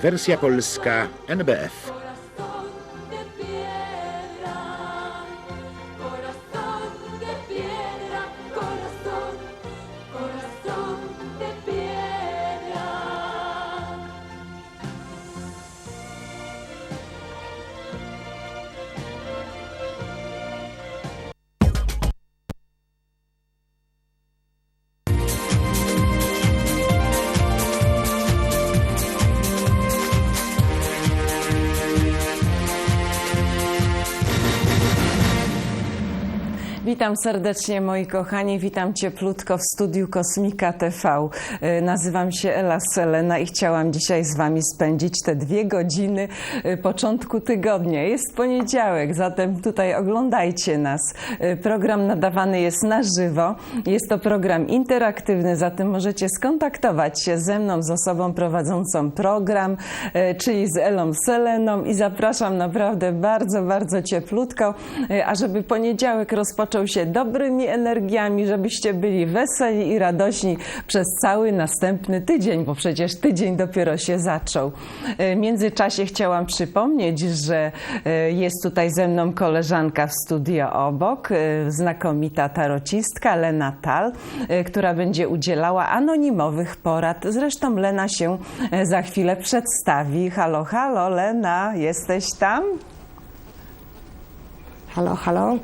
Wersja polska NBF. Witam serdecznie moi kochani, witam cieplutko w studiu Kosmika TV. E, Nazywam się Ela Selena i chciałam dzisiaj z Wami spędzić te dwie godziny e, początku tygodnia. Jest poniedziałek, zatem tutaj oglądajcie nas. E, Program nadawany jest na żywo. Jest to program interaktywny, zatem możecie skontaktować się ze mną, z osobą prowadzącą program, czyli z Elą Seleną i zapraszam naprawdę bardzo, bardzo cieplutko, e, a żeby poniedziałek rozpoczął się dobrymi energiami, żebyście byli weseli i radośni przez cały następny tydzień, bo przecież tydzień dopiero się zaczął. E, W międzyczasie chciałam przypomnieć, że e, jest tutaj ze mną koleżanka w studio obok, e, znakomita tarocistka Lena Tal, która będzie udzielała anonimowych porad. Zresztą Lena się za chwilę przedstawi. Halo, halo, Lena, jesteś tam? Halo, halo.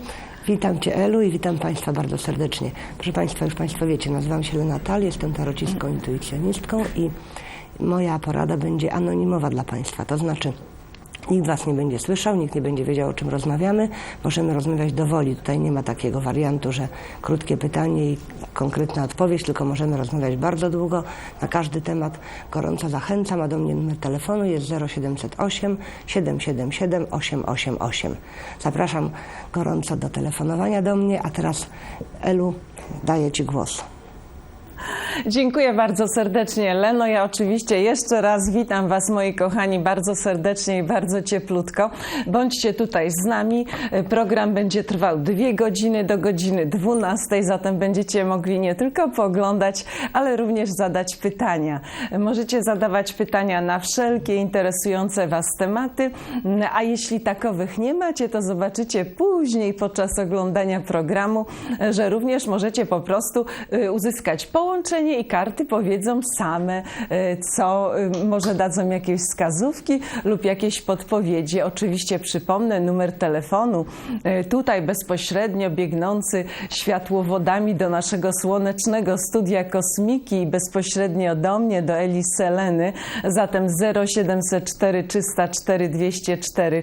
Witam Cię Elu i witam Państwa bardzo serdecznie. Proszę Państwa, już Państwo wiecie, nazywam się Lena Tal, jestem tarocistką, intuicjonistką i moja porada będzie anonimowa dla Państwa. To znaczy, nikt Was nie będzie słyszał, nikt nie będzie wiedział, o czym rozmawiamy. Możemy rozmawiać do woli. Tutaj nie ma takiego wariantu, że krótkie pytanie i konkretna odpowiedź, tylko możemy rozmawiać bardzo długo na każdy temat. Gorąco zachęcam, a do mnie numer telefonu jest 0708 777 888. Zapraszam gorąco do telefonowania do mnie, a teraz Elu, daję Ci głos. Dziękuję bardzo serdecznie, Leno. Ja oczywiście jeszcze raz witam Was, moi kochani, bardzo serdecznie i bardzo cieplutko. Bądźcie tutaj z nami. Program będzie trwał dwie godziny do godziny 12, zatem będziecie mogli nie tylko pooglądać, ale również zadać pytania. Możecie zadawać pytania na wszelkie interesujące Was tematy, a jeśli takowych nie macie, to zobaczycie później podczas oglądania programu, że również możecie po prostu y, uzyskać połączenie i karty powiedzą same, y, co y, może dadzą jakieś wskazówki lub jakieś podpowiedzi. Oczywiście przypomnę numer telefonu y, tutaj bezpośrednio biegnący światłowodami do naszego słonecznego studia kosmiki i bezpośrednio do mnie, do Eli Seleny. Zatem 0704 304 204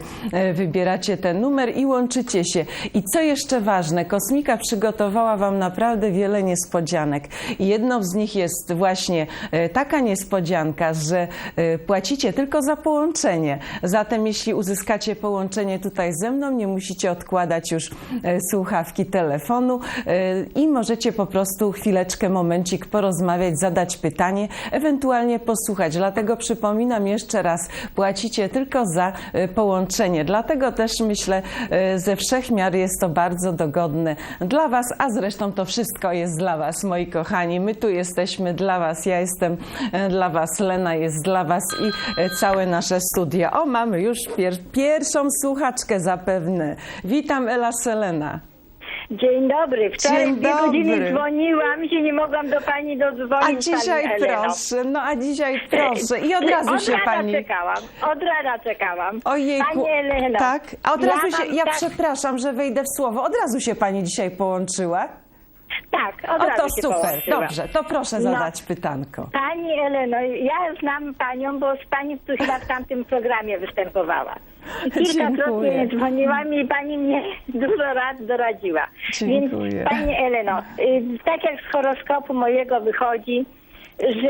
y, wybieracie ten numer i łączycie się. I co jeszcze ważne, kosmika przygotowała Wam naprawdę wiele niespodzianek. Jedną z nich jest właśnie e, taka niespodzianka, że e, płacicie tylko za połączenie. Zatem jeśli uzyskacie połączenie tutaj ze mną, nie musicie odkładać już e, słuchawki telefonu i możecie po prostu chwileczkę, momencik porozmawiać, zadać pytanie, ewentualnie posłuchać. Dlatego przypominam jeszcze raz, płacicie tylko za połączenie. Dlatego też myślę, ze wszechmiar jest to bardzo dogodne dla Was, a zresztą to wszystko jest dla Was, moi kochani. My tu jesteśmy dla Was, ja jestem e, dla Was, Lena jest dla Was i e, całe nasze studio. O, mamy już pier pierwszą słuchaczkę zapewne. Witam Ela Selena. Dzień dobry. Wczoraj Dzień dwie dobry. godziny dzwoniłam i się nie mogłam do pani dodzwonić. A dzisiaj proszę, no a dzisiaj proszę. I od razu od się rana Pani... czekałam, od rana czekałam. Ojejku, Pani Eleno. tak? A od razu ja się, mam ja tak, przepraszam, że wejdę w słowo, od razu się Pani dzisiaj połączyła? Tak, od O, razu to się super, połączyłam. dobrze, to proszę No. zadać pytanko. Pani Eleno, ja znam panią, bo z pani tu chyba w tamtym programie występowała. I kilkakrotnie Dziękuję. dzwoniłam i pani mnie dużo rad doradziła. Dziękuję. Więc pani Eleno, y, tak jak z horoskopu mojego wychodzi, że,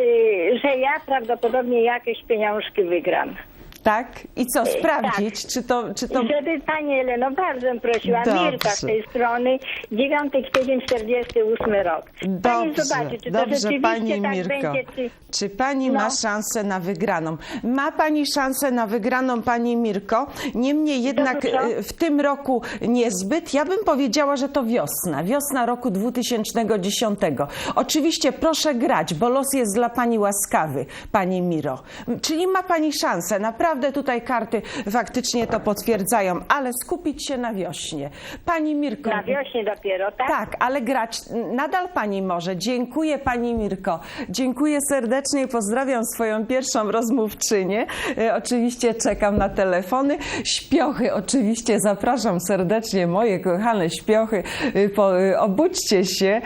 że ja prawdopodobnie jakieś pieniążki wygram. Tak? I co, tak. sprawdzić, czy to... Czy to... Żeby Pani Eleno, bardzo bym prosiła, Dobrze. Mirka z tej strony, 9 kwiecień 48 rok. Pani Dobrze, zobaczy, czy to dobrze rzeczywiście Pani tak Mirko. będzie, czy... Czy Pani No. ma szansę na wygraną? Ma Pani szansę na wygraną, Pani Mirko. Niemniej jednak Dobrze. e, w tym roku niezbyt. Ja bym powiedziała, że to wiosna. Wiosna roku 2010. Oczywiście proszę grać, bo los jest dla Pani łaskawy, Pani Miro. Czyli ma Pani szansę. Naprawdę tutaj karty faktycznie to potwierdzają, ale skupić się na wiośnie. Pani Mirko. Na wiośnie dopiero, tak? Tak, ale grać nadal pani może. Dziękuję pani Mirko. Dziękuję serdecznie i pozdrawiam swoją pierwszą rozmówczynię. E, oczywiście czekam na telefony. Śpiochy, oczywiście zapraszam serdecznie moje kochane śpiochy. E, po, e, obudźcie się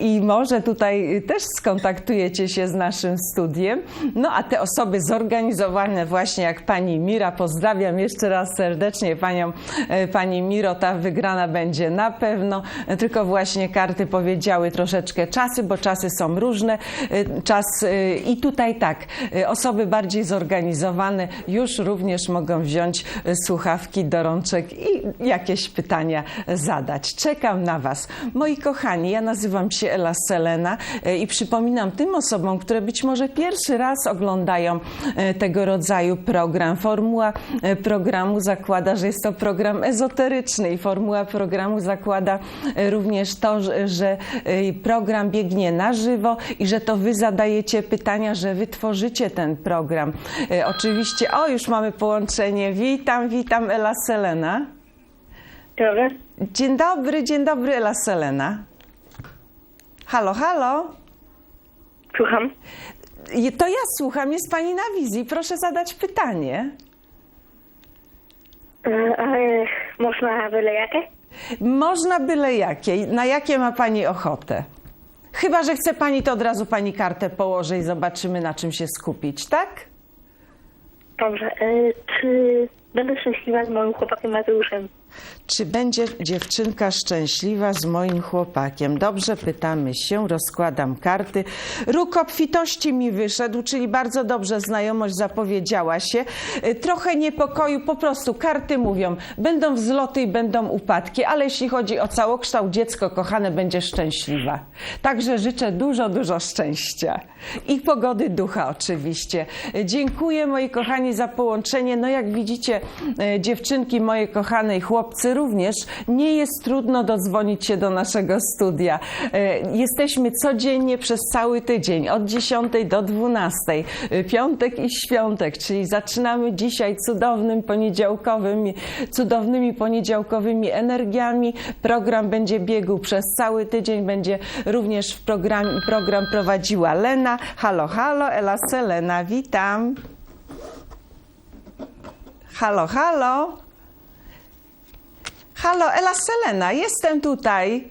i może tutaj też skontaktujecie się z naszym studiem. No a te osoby zorganizowane właśnie jak pani Mira, pozdrawiam jeszcze raz serdecznie panią, e, pani Miro, ta wygrana będzie na pewno, tylko właśnie karty powiedziały troszeczkę czasy, bo czasy są różne. E, Czas e, i tutaj tak, osoby bardziej zorganizowane już również mogą wziąć słuchawki do rączek i jakieś pytania zadać. Czekam na Was. Moi kochani, ja nazywam się Ela Selena i przypominam tym osobom, które być może pierwszy raz oglądają tego rodzaju program. Formuła e, programu zakłada, że jest to program ezoteryczny i formuła programu zakłada e, również to, że- e, program biegnie na żywo i że to Wy zadajecie pytania, że Wy tworzycie ten program. Oczywiście, o już mamy połączenie. Witam, witam Ela Selena. Dobra. Dzień dobry, dzień dobry Ela Selena. Halo, halo. Słucham. To ja słucham, jest Pani na wizji. Proszę zadać pytanie. E, Ale można byle jakie? Można byle jakie. Na jakie ma Pani ochotę? Chyba, że chce Pani, to od razu Pani kartę położy i zobaczymy, na czym się skupić, tak? Dobrze. E, Czy będę szczęśliwa z moim chłopakiem Mateuszem? Czy będzie dziewczynka szczęśliwa z moim chłopakiem? Dobrze, pytamy się, rozkładam karty. Róg obfitości mi wyszedł, czyli bardzo dobrze znajomość zapowiedziała się. Trochę niepokoju, po prostu karty mówią, będą wzloty i będą upadki, ale jeśli chodzi o całokształt dziecko kochane, będzie szczęśliwa. Także życzę dużo, dużo szczęścia. I pogody ducha oczywiście. Dziękuję moi kochani za połączenie. No jak widzicie, y, dziewczynki moje kochane i chłopcy również, nie jest trudno dodzwonić się do naszego studia. E, Jesteśmy codziennie przez cały tydzień, od 10 do 12, e, piątek i świątek, czyli zaczynamy dzisiaj cudownym poniedziałkowym, cudownymi poniedziałkowymi energiami. Program będzie biegł przez cały tydzień, będzie również w program, program prowadziła Lena. Halo, halo, Ela Selena, witam. Halo, halo. Halo, Ela Selena, jestem tutaj.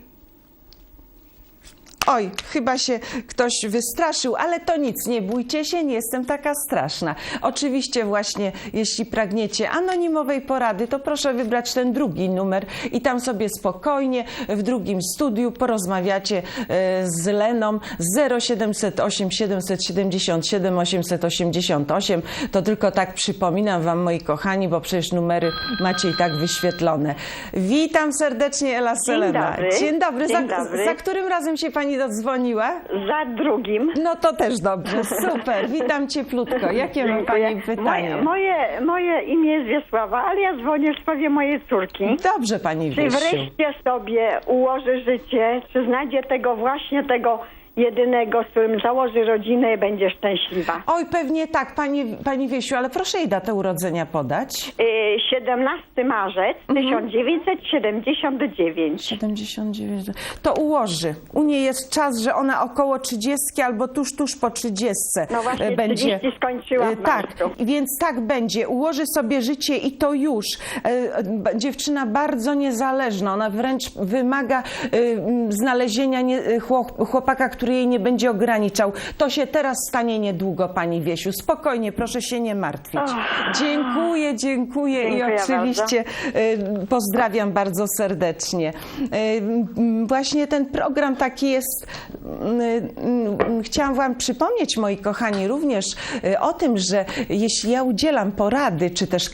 Oj, chyba się ktoś wystraszył, ale to nic, nie bójcie się, nie jestem taka straszna. Oczywiście właśnie, jeśli pragniecie anonimowej porady, to proszę wybrać ten drugi numer i tam sobie spokojnie w drugim studiu porozmawiacie e, z Leną 0708 777 888. To tylko tak przypominam wam, moi kochani, bo przecież numery macie i tak wyświetlone. Witam serdecznie, Ela Selena. dobry. Dzień dobry. Dzień za, dobry. za którym razem się pani dodzwoniła? Za drugim. No to też dobrze, super. Witam cieplutko. Jakie ma pani pytanie? Moje, moje, moje imię jest Wiesława, ale ja dzwonię w sprawie mojej córki. Dobrze pani Czy Wiesiu. wreszcie sobie ułoży życie, czy znajdzie tego właśnie tego jedynego, z którym założy rodzinę i będzie szczęśliwa. Oj, pewnie tak, pani, pani Wiesiu, ale proszę jej datę urodzenia podać. Y, 17 marzec Mhm. 1979. 79. To ułoży. U niej jest czas, że ona około 30 albo tuż, tuż po 30 No właśnie, e, będzie. 30 skończyła w E, Tak, marcu. więc tak będzie. Ułoży sobie życie i to już. E, b- Dziewczyna bardzo niezależna. Ona wręcz wymaga e, m, znalezienia nie- chłop- chłopaka, który który jej nie będzie ograniczał. To się teraz stanie niedługo, pani Wiesiu. Spokojnie, proszę się nie martwić. Dziękuję, dziękuję, i Dziękuję oczywiście y, pozdrawiam bardzo serdecznie. Y, Właśnie ten program taki jest. y, Chciałam Wam przypomnieć, moi kochani, również o tym, że jeśli ja udzielam porady, czy też